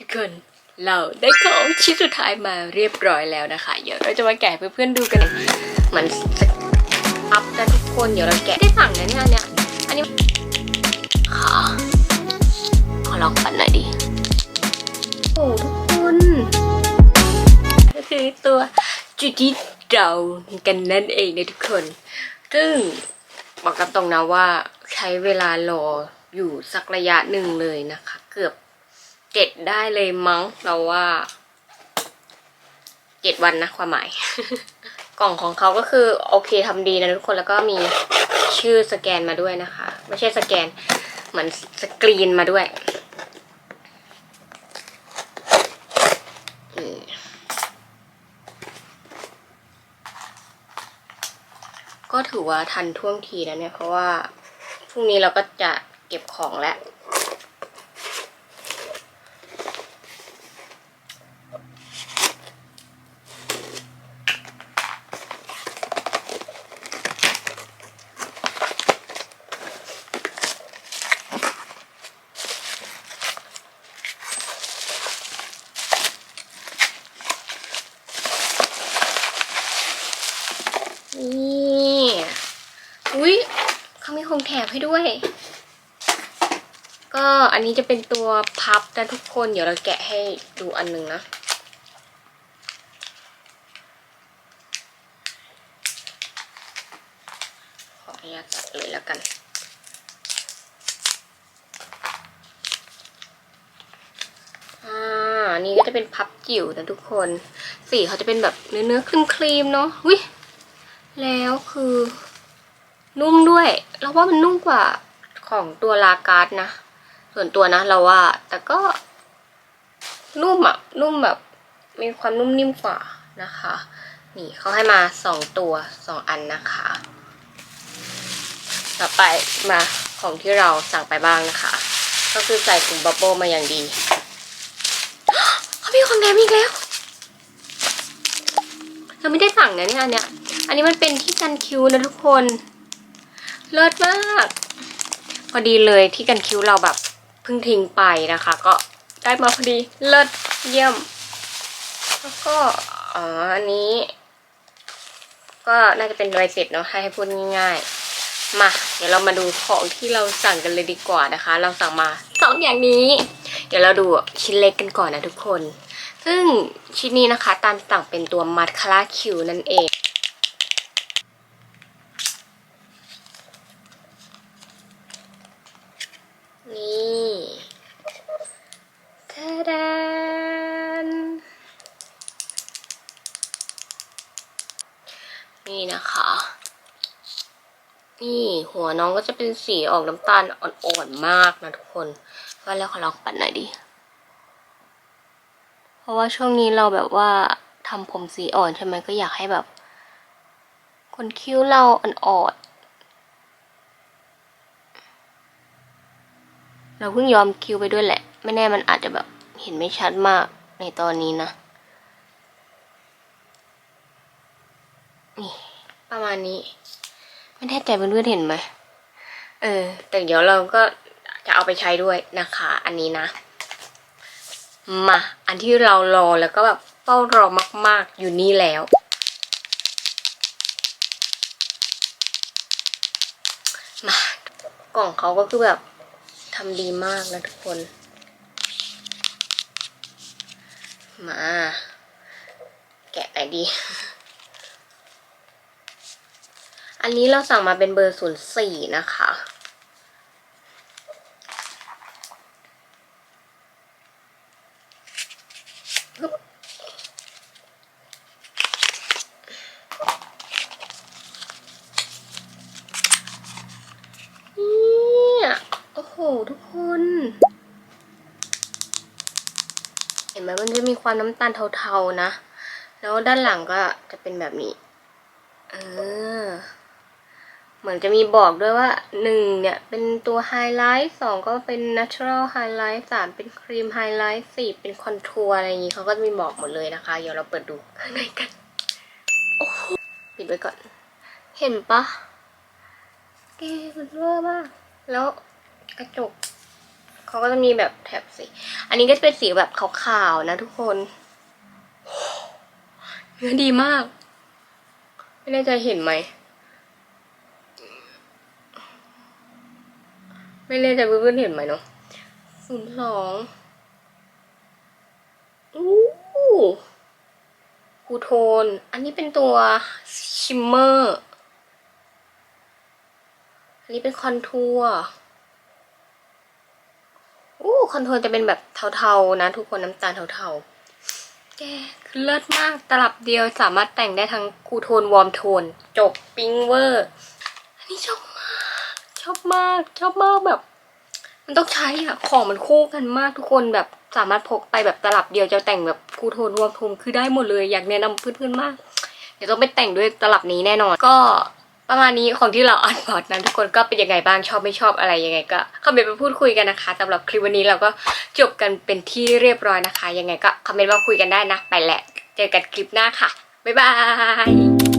ทุกคนเราได้ของชิ้นสุดท้ายมาเรียบร้อยแล้วนะคะ เดี๋ยวเราจะมาแกะให้เพื่อนๆดูกันเหมือนสครับนะทุกคนเดี๋ยวเราแกะได้สั่งนะเนี่ยอันเนี่ยอันนี้ขอขอลองปั่นหน่อยดิโอ้ทุกคนก็คือตัวจุดิเรากันนั่นเองนะทุกคน ซึ่งบอกกันตรงนะว่าใช้เวลารออยู่สักระยะหนึ่งเลยนะคะ เกือบ เจ็ดได้เลยมั้งเราว่าเจ็ดวันนะความหมาย กล่องของเขาก็คือโอเคทำดีนะทุกคนแล้วก็มีชื่อสแกนมาด้วยนะคะ ไม่ใช่สแกนเหมือนสกรีนมาด้วยก็ถือว่าทันท่วงทีนะเนี่ยเพราะว่าพรุ่งนี้เราก็จะเก็บของแล้ว นี่ อุ้ยเขามีของแถมให้ด้วย ก็อันนี้จะเป็นตัวพับนะทุกคน เดี๋ยวเราแกะให้ดูอันหนึงนะ ขออนุญาตตัดเลยแล้วกันอ่านี่ก็จะเป็นพับจิ๋วนะทุกคน สีเขาจะเป็นแบบเนื้อเนื้อครีมครีมเนาะวิแล้วคือ นุ่มด้วย เราว่ามันนุ่มกว่าของตัวลาการ์ดนะ ส่วนตัวนะเราว่า แต่ก็นุ่มอะนุ่มแบบมีความนุ่มนิ่มกว่านะคะ นี่เขาให้มาสองตัวสองอันนะคะ ต่อไปมาของที่เราสั่งไปบ้างนะคะ ก็คือใส่ถุงบับเบิ้ลมาอย่างดีเขามีของแถมอีกแล้วเราไม่ได้สั่งนะเนี่ยอันเนี้ย อันนี้มันเป็นที่กันคิวนะทุกคน เลิศมาก พอดีเลยที่กันคิ้วเราแบบเพิ่งทิ้งไปนะคะ ก็ได้มาพอดีเลิศเยี่ยม แล้วก็อ๋ออันนี้ ก็น่าจะเป็นใบเสร็จเนาะให้พูดง่ายๆ มา เดี๋ยวเรามาดูของที่เราสั่งกันเลยดีกว่านะคะ เราสั่งมาสองอย่างนี้ เดี๋ยวเราดูชิ้นเล็กกันก่อนนะทุกคน ซึ่งชิ้นนี้นะคะตามสั่งเป็นตัวมัดคาราคิวนั่นเอง นี่ทาดาน นี่นะคะ นี่หัวน้องก็จะเป็นสีออกน้ำตาลอ่อนๆมากนะทุกคนว่าแล้วขอลองปัดหน่อยดิ เพราะว่าช่วงนี้เราแบบว่าทำผมสีอ่อนใช่ไหมก็อยากให้แบบคนคิ้วเราอ่อนๆเราเพิ่งยอมคิ้วไปด้วยแหละ ไม่แน่มันอาจจะแบบเห็นไม่ชัดมากในตอนนี้นะ นี่ ประมาณนี้ ไม่แน่ใจเพื่อนๆเห็นไหมเออ แต่เดี๋ยวเราก็จะเอาไปใช้ด้วยนะคะ อันนี้นะ มา อันที่เรารอแล้วก็แบบเฝ้ารอมาก ๆ อยู่นี่แล้ว มากล่องเขาก็คือแบบทำดีมากนะทุกคน มา แกะไหนดี อันนี้เราสั่งมาเป็นเบอร์ศูนย์สี่นะคะ เนี่ย โอ้โห ทุกคน เห็นไหมมันจะมีความน้ำตาลเทาๆนะ แล้วด้านหลังก็จะเป็นแบบนี้ เออ เหมือนจะมีบอกด้วยว่าหนึ่งเนี่ย เป็นตัวไฮไลท์สองก็เป็น natural highlight สามเป็นครีมไฮไลท์สี่เป็นคอนทัวร์อะไรอย่างนี้เขาก็จะมีบอกหมดเลยนะคะ เดี๋ยวเราเปิดดูข้างในกัน โอ้โหปิดไว้ก่อน เห็นปะแกมันเวอร์มาก แล้วกระจกเขาก็จะมีแบบแถบสี อันนี้ก็จะเป็นสีแบบขาวๆนะทุกคนเนื้อดีมาก ไม่แน่ใจเห็นไหม ไม่แน่ใจเพื่อนๆเห็นไหมเนาะศูนย์สองอู้คูโทน อันนี้เป็นตัวชิมเมอร์ อันนี้เป็นคอนทัวร์อู้คอนทัวร์จะเป็นแบบเทาๆนะ ทุกคนน้ำตาลเทาๆ แกคือเลิศมากตลับเดียวสามารถแต่งได้ทั้งคูโทนวอร์มโทน จบ ปิงเวอร์ อันนี้ชอบ อบมากชอบมากแบบ มันต้องใช้อะของมันคู่กันมากทุกคนแบบสามารถพกไปแบบตลับเดียวจะแต่งแบบคูโทนรวมโทนคือได้หมดเลยอยากแนะนำเพื่อนๆมาก เดี๋ยวต้องไปแต่งด้วยตลับนี้แน่นอน ก็ประมาณนี้ของที่เราอัดพอร์ตนั้นทุกคนก็เป็นยังไงบ้างชอบไม่ชอบอะไรยังไงก็คอมเมนต์มาพูดคุยกันนะคะสำหรับคลิปวันนี้เราก็จบกันเป็นที่เรียบร้อยนะคะ ยังไงก็คอมเมนต์มาคุยกันได้นะ ไปแหละ เจอกันคลิปหน้าค่ะบ๊ายบาย